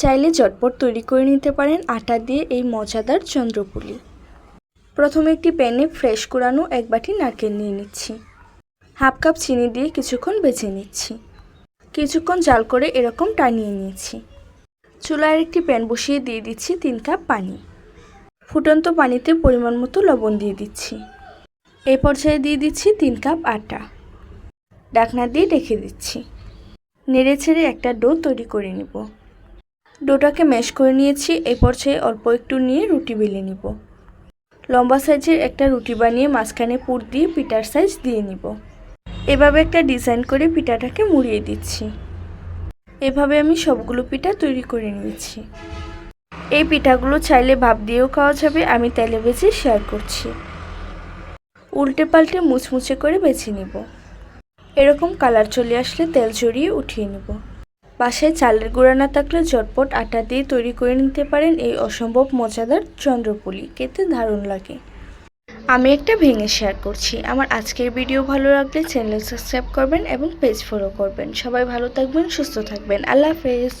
চাইলে ঝটপট তৈরি করে নিতে পারেন আটা দিয়ে এই মজাদার চন্দ্রপুলি। প্রথমে একটি প্যানে ফ্রেশ কুড়ানো এক বাটি নারকেল নিয়ে নিচ্ছি। হাফ কাপ চিনি দিয়ে কিছুক্ষণ বেছে নিচ্ছি। কিছুক্ষণ জাল করে এরকম টানিয়ে নিয়েছি। চুলায় একটি প্যান বসিয়ে দিয়ে দিচ্ছি তিন কাপ পানি। ফুটন্ত পানিতে পরিমাণ মতো লবণ দিয়ে দিচ্ছি। এই পর্যায়ে দিয়ে দিচ্ছি তিন কাপ আটা। ডাকনা দিয়ে রেখে দিচ্ছি। নেড়ে ছেড়ে একটা ডো তৈরি করে নিব। ডোটাকে ম্যাশ করে নিয়েছি এই পর্যায়ে অল্প একটু নিয়ে রুটি বেলে নিব। লম্বা সাইজের একটা রুটি বানিয়ে মাঝখানে পুর দিয়ে পিঠার সাইজ দিয়ে নিব। এভাবে একটা ডিজাইন করে পিঠাটাকে মুড়িয়ে দিচ্ছি। এভাবে আমি সবগুলো পিঠা তৈরি করে নিয়েছি। এই পিঠাগুলো চাইলে ভাপ দিয়েও খাওয়া যাবে, আমি তেলে ভেজে শেয়ার করছি। উল্টে পাল্টে মুচমুচে করে বেছে নিব। এরকম কালার চলে আসলে তেল জড়িয়ে উঠিয়ে নেব। বাসায় চালের গুঁড়া না থাকলে ঝটপট আটা দিয়ে তৈরি করে নিতে পারেন এই অসম্ভব মজাদার চন্দ্রপুলি। খেতে দারুণ লাগে। আমি একটা ভেঙে শেয়ার করছি। আমার আজকের ভিডিও ভালো লাগলে চ্যানেল সাবস্ক্রাইব করবেন এবং পেজ ফলো করবেন। সবাই ভালো থাকবেন, সুস্থ থাকবেন। আল্লাহ হাফেজ।